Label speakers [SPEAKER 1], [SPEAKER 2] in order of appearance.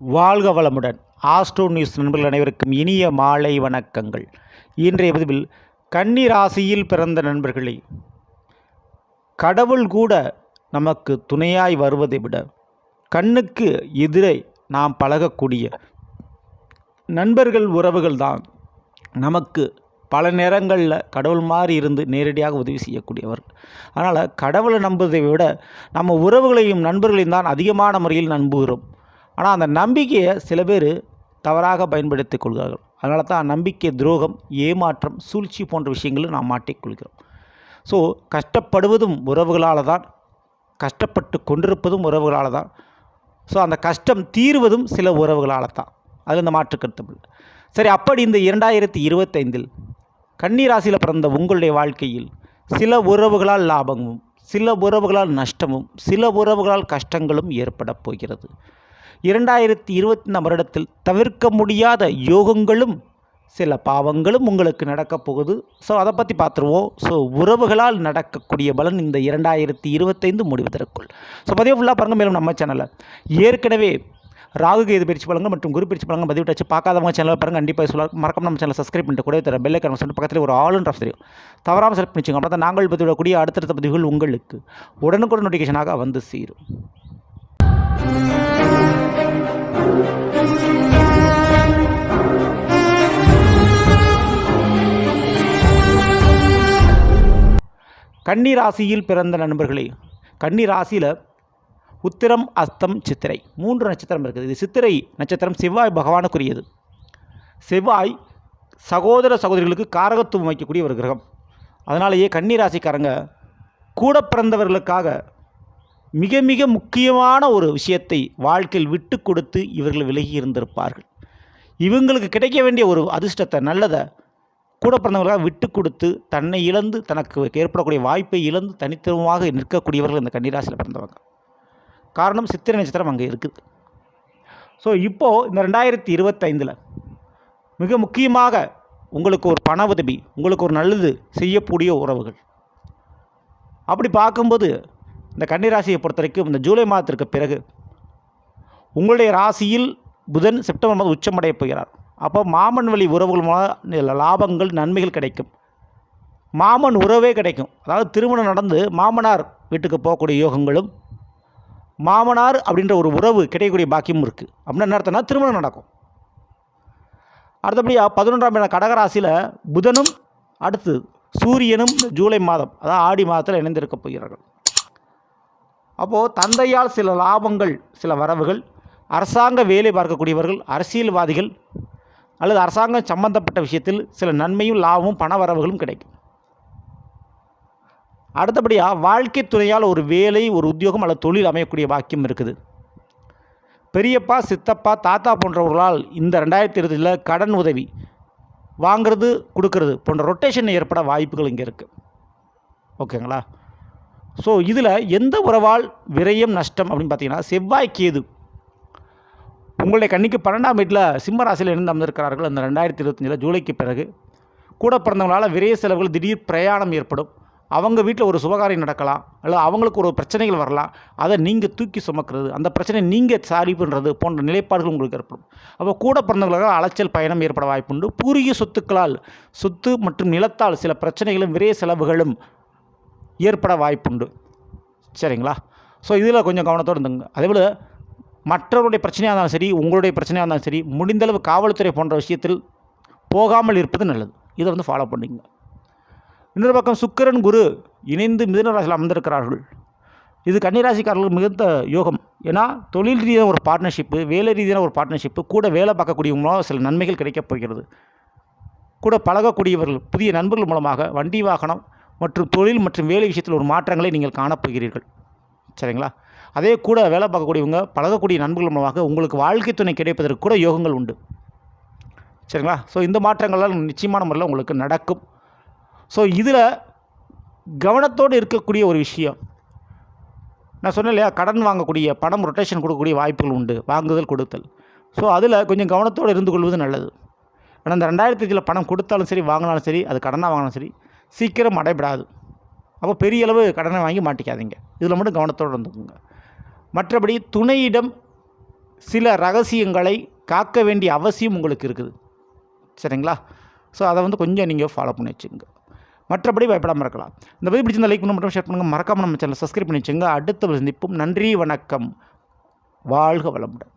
[SPEAKER 1] வாழ்க வளமுடன். Astro news நண்பர்கள் அனைவருக்கும் இனிய மாலை வணக்கங்கள். இன்றைய பதிவில் கன்னி ராசியில் பிறந்த நண்பர்களே கடவுள் கூட நமக்கு துணையாய் வருவதை விட கண்ணுக்கு எதிரே நாம் பழகக்கூடிய நண்பர்கள் உறவுகள் தான் நமக்கு பல நேரங்களில் கடவுள் மாதிரி இருந்து நேரடியாக உதவி செய்யக்கூடியவர். அதனால் கடவுளை நம்புவதை விட நம்ம உறவுகளையும் நண்பர்களையும் தான் அதிகமான முறையில் நம்புகிறோம். ஆனால் அந்த நம்பிக்கையை சில பேர் தவறாக பயன்படுத்திக் கொள்கிறார்கள். அதனால தான் நம்பிக்கை துரோகம் ஏமாற்றம் சூழ்ச்சி போன்ற விஷயங்களும் நாம் மாட்டிக்கொள்கிறோம் ஸோ கஷ்டப்படுவதும் உறவுகளால் தான் கஷ்டப்பட்டு கொண்டிருப்பதும் உறவுகளால் தான். ஸோ அந்த கஷ்டம் தீர்வதும் சில உறவுகளால் தான். அது இந்த மாற்று கருத்து சரி அப்படி இந்த இரண்டாயிரத்தி இருபத்தைந்தில் கன்னிராசியில் பிறந்த உங்களுடைய வாழ்க்கையில் சில உறவுகளால் லாபமும் சில உறவுகளால் நஷ்டமும் சில உறவுகளால் கஷ்டங்களும் ஏற்பட போகிறது. இரண்டாயிரத்தி இருபத்தி வருடத்தில் தவிர்க்க முடியாத யோகங்களும் சில பாவங்களும் உங்களுக்கு நடக்கப் போகுது. ஸோ அதை பற்றி பார்த்துருவோம். ஸோ உறவுகளால் நடக்கக்கூடிய பலன் இந்த இரண்டாயிரத்தி இருபத்தைந்து முடிவதற்குள். ஸோ பதிவு ஃபுல்லாக பாருங்கள் மேலும் நம்ம சேனலில் ஏற்கனவே ராகு கேது பயிற்சி பலங்கள் மற்றும் குரு பயிற்சி பலங்கள் பதிவிட்டு வச்சு பார்க்காதவங்க சேனலில் பாருங்கள் கண்டிப்பாக சொல்ல மறக்காம நம்ம சேனல் சப்ஸ்கிரைப் பண்ணிட்டு கூட தர பெல்லை கணக்கு சொல்லிட்டு பக்கத்தில் ஒரு ஆல் அண்ட் தெரியும். தவறாமல் செலக்ட் பண்ணிச்சுங்க அப்போ தான் நாங்கள் பதிவிடக்கூடிய அடுத்தடுத்த பதிவுகள் உங்களுக்கு உடனுக்குடன் நோட்டிஃபிகேஷனாக வந்து சேரும். கன்னி ராசியில் பிறந்த நண்பர்களே கன்னி ராசியில் உத்திரம் அஸ்தம் சித்திரை. மூன்று நட்சத்திரம் இருக்குது. இது சித்திரை நட்சத்திரம் செவ்வாய் பகவானுக்குரியது. செவ்வாய் சகோதர சகோதரிகளுக்கு காரகத்துவம் வைக்கக்கூடிய ஒரு கிரகம். அதனாலேயே கன்னி ராசிக்காரங்க கூட பிறந்தவர்களுக்காக மிக மிக முக்கியமான ஒரு விஷயத்தை வாழ்க்கையில் விட்டு கொடுத்து இவர்கள் விலகி இருந்திருப்பார்கள். இவங்களுக்கு கிடைக்க வேண்டிய ஒரு அதிர்ஷ்டத்தை நல்லதை கூட பிறந்தவர்களாக விட்டு கொடுத்து தன்னை இழந்து தனக்கு ஏற்படக்கூடிய வாய்ப்பை இழந்து தனித்துவமாக நிற்கக்கூடியவர்கள் இந்த கன்னிராசியில் பிறந்தவங்க. காரணம் சித்திரை நட்சத்திரம் அங்கே இருக்குது. ஸோ இப்போது இந்த ரெண்டாயிரத்தி இருபத்தைந்தில் மிக முக்கியமாக உங்களுக்கு ஒரு பண உதவி உங்களுக்கு ஒரு நல்லது செய்யக்கூடிய உறவுகள். அப்படி பார்க்கும்போது இந்த கன்னிராசியை பொறுத்த வரைக்கும் இந்த ஜூலை மாதத்திற்கு பிறகு உங்களுடைய ராசியில் புதன் செப்டம்பர் மாதம் உச்சமடைய போகிறார். அப்போ மாமன் வழி உறவுகள் மூலம் லாபங்கள் நன்மைகள் கிடைக்கும். மாமன் உறவே கிடைக்கும். அதாவது திருமணம் நடந்து மாமனார் வீட்டுக்கு போகக்கூடிய யோகங்களும் மாமனார் அப்படின்ற ஒரு உறவு கிடைக்கக்கூடிய பாக்கியமும் இருக்குது அப்படின்னா என்ன அர்த்தம்னா திருமணம் நடக்கும். அடுத்தபடியாக பதினொன்றாம் இடம் கடகராசியில் புதனும் அடுத்து சூரியனும் ஜூலை மாதம் அதாவது ஆடி மாதத்தில் இணைந்திருக்க போகிறார்கள். அப்போது தந்தையால் சில லாபங்கள் சில வரவுகள் அரசாங்க வேலை பார்க்கக்கூடியவர்கள் அரசியல்வாதிகள் அல்லது அரசாங்கம் சம்பந்தப்பட்ட விஷயத்தில் சில நன்மையும் லாபமும் பண வரவுகளும் கிடைக்கும். அடுத்தபடியாக வாழ்க்கை துணையால் ஒரு வேலை ஒரு உத்தியோகம் அல்லது தொழில் அமையக்கூடிய வாக்கியம் இருக்குது. பெரியப்பா சித்தப்பா தாத்தா போன்றவர்களால் இந்த ரெண்டாயிரத்தி இருபதில் கடன் உதவி வாங்கிறது கொடுக்கறது போன்ற ரொட்டேஷன் ஏற்பட வாய்ப்புகள் இங்கே இருக்குது ஓகேங்களா? ஸோ இதில் எந்த உறவால் விரயம் நஷ்டம் அப்படின்னு பார்த்தீங்கன்னா செவ்வாய் கேது உங்களுடைய கண்ணிக்கு பன்னெண்டாம் வீட்டில் சிம்மராசியில் இருந்து அமர்ந்திருக்கிறார்கள். அந்த ரெண்டாயிரத்தி இருபத்தஞ்சில் ஜூலைக்கு பிறகு கூட பிறந்தவங்களால் விரைய செலவுகள் திடீர் பிரயாணம் ஏற்படும். அவங்க வீட்டில் ஒரு சுபகாரியம் நடக்கலாம். அல்லது அவங்களுக்கு ஒரு பிரச்சனைகள் வரலாம். அதை நீங்கள் தூக்கி சுமக்கிறது. அந்த பிரச்சனை நீங்கள் சாரி பண்ணுறது போன்ற நிலைப்பாடுகள் உங்களுக்கு ஏற்படும். அப்போ கூட பிறந்தவர்களால் அலைச்சல் பயணம் ஏற்பட வாய்ப்புண்டு. பூரிய சொத்துக்களால் சொத்து மற்றும் நிலத்தால் சில பிரச்சனைகளும் விரைய செலவுகளும் ஏற்பட வாய்ப்புண்டு. சரிங்களா? ஸோ இதில் கொஞ்சம் கவனத்தோடு இருந்துங்க. அதேபோல் மற்றவருடைய பிரச்சனையாக இருந்தாலும் சரி உங்களுடைய பிரச்சனையாக இருந்தாலும் சரி முடிந்தளவு காவல்துறை போன்ற விஷயத்தில் போகாமல் இருப்பது நல்லது. இதை வந்து ஃபாலோ பண்ணிங்க இன்னொரு பக்கம் சுக்கரன் குரு இணைந்து மிதனராசியில் அமர்ந்திருக்கிறார்கள். இது கன்னிராசிக்காரர்கள் மிகுந்த யோகம். ஏன்னா தொழில் ரீதியான ஒரு பார்ட்னர்ஷிப்பு வேலை ரீதியான ஒரு பார்ட்னர்ஷிப்பு கூட வேலை பார்க்கக்கூடிய மூலம் சில நன்மைகள் கிடைக்கப் போகிறது. கூட பழகக்கூடியவர்கள் புதிய நண்பர்கள் மூலமாக வண்டி வாகனம் மற்றும் தொழில் மற்றும் வேலை விஷயத்தில் ஒரு மாற்றங்களை நீங்கள் காணப்போகிறீர்கள் சரிங்களா? அதே கூட வேலை பார்க்கக்கூடியவங்க பழகக்கூடிய நண்பர்கள் மூலமாக உங்களுக்கு வாழ்க்கை துணை கிடைப்பதற்கு கூட யோகங்கள் உண்டு. சரிங்களா? ஸோ இந்த மாற்றங்கள்லாம் நிச்சயமான முறையில் உங்களுக்கு நடக்கும். ஸோ இதில் கவனத்தோடு இருக்கக்கூடிய ஒரு விஷயம். நான் சொன்னேன் இல்லையா? கடன் வாங்கக்கூடிய பணம் ரொட்டேஷன் கொடுக்கக்கூடிய வாய்ப்புகள் உண்டு. வாங்குதல் கொடுத்தல். ஸோ அதில் கொஞ்சம் கவனத்தோடு இருந்து கொள்வது நல்லது. ஏன்னா இந்த ரெண்டாயிரத்தி அஞ்சில் பணம் கொடுத்தாலும் சரி வாங்கினாலும் சரி அது கடனாக வாங்கினாலும் சரி சீக்கிரம் அடைபடாது. அப்போ பெரிய அளவு கடனை வாங்கி மாட்டிக்காதீங்க. இதில் மட்டும் கவனத்தோடு இருந்துக்குங்க. மற்றபடி துணையிடம் சில ரகசியங்களை காக்க வேண்டிய அவசியம் உங்களுக்கு இருக்குது. சரிங்களா? ஸோ அதை வந்து கொஞ்சம் நீங்கள் ஃபாலோ பண்ணி வச்சுங்க மற்றபடி பயப்படாமல் இருக்கலாம். இந்த பதிவு பிடிச்சிருந்த லைக் பண்ண மட்டும் ஷேர் பண்ணுங்கள் மறக்காமல் நம்ம சேனல் சப்ஸ்கிரைப் பண்ணி வச்சுங்க அடுத்த சந்திப்பும். நன்றி வணக்கம். வாழ்க வளமுடன்.